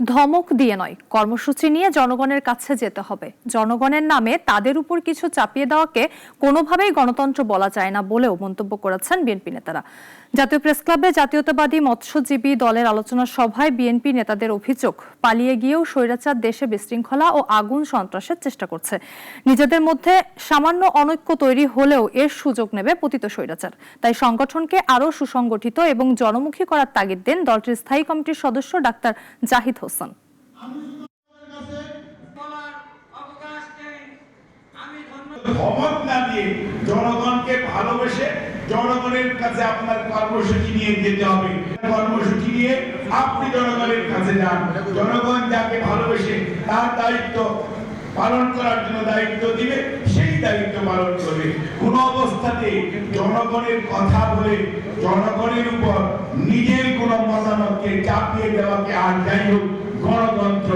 ধমক দিয়ে নয়, কর্মসূচি নিয়ে জনগণের কাছে যেতে হবে। জনগণের নামে তাদের উপর কিছু চাপিয়ে দেওয়াকে কোনোভাবেই গণতন্ত্র বলা যায় না বলেও মন্তব্য করেছেন বিএনপি নেতারা। জাতীয় প্রেস ক্লাবে জাতীয়তাবাদী মৎস্যজীবী দলের আলোচনা সভায় বিএনপি নেতাদের অভিযোগ, পালিয়ে গিয়েও স্বৈরাচার দেশে বিশৃঙ্খলা ও আগুন সন্ত্রাসের চেষ্টা করছে। নিজেদের মধ্যে সামান্য অনৈক্য তৈরি হলেও এর সুযোগ নেবে পতিত স্বৈরাচার। তাই সংগঠনকে আরও সুসংগঠিত এবং জনমুখী করার তাগিদ দেন দলটির স্থায়ী কমিটির সদস্য ডাক্তার জাহিদ হোসেন। জনগণকে ভালোবেসে জনগণের কাছে আপনার কর্মসূচি নিয়ে যেতে হবে। কর্মসূচি নিয়ে আপনি জনগণের কাছে যান। জনগণ যাকে ভালোবেসে তার দায়িত্ব পালন করার জন্য দায়িত্ব দিবে দায়িত্ব পালন করবে। কোন অবস্থাতে জনগণের কথা বলে জনগণের উপর নিজের কোন মতামতকে চাপিয়ে দেওয়াকে আর যাই হোক গণতন্ত্র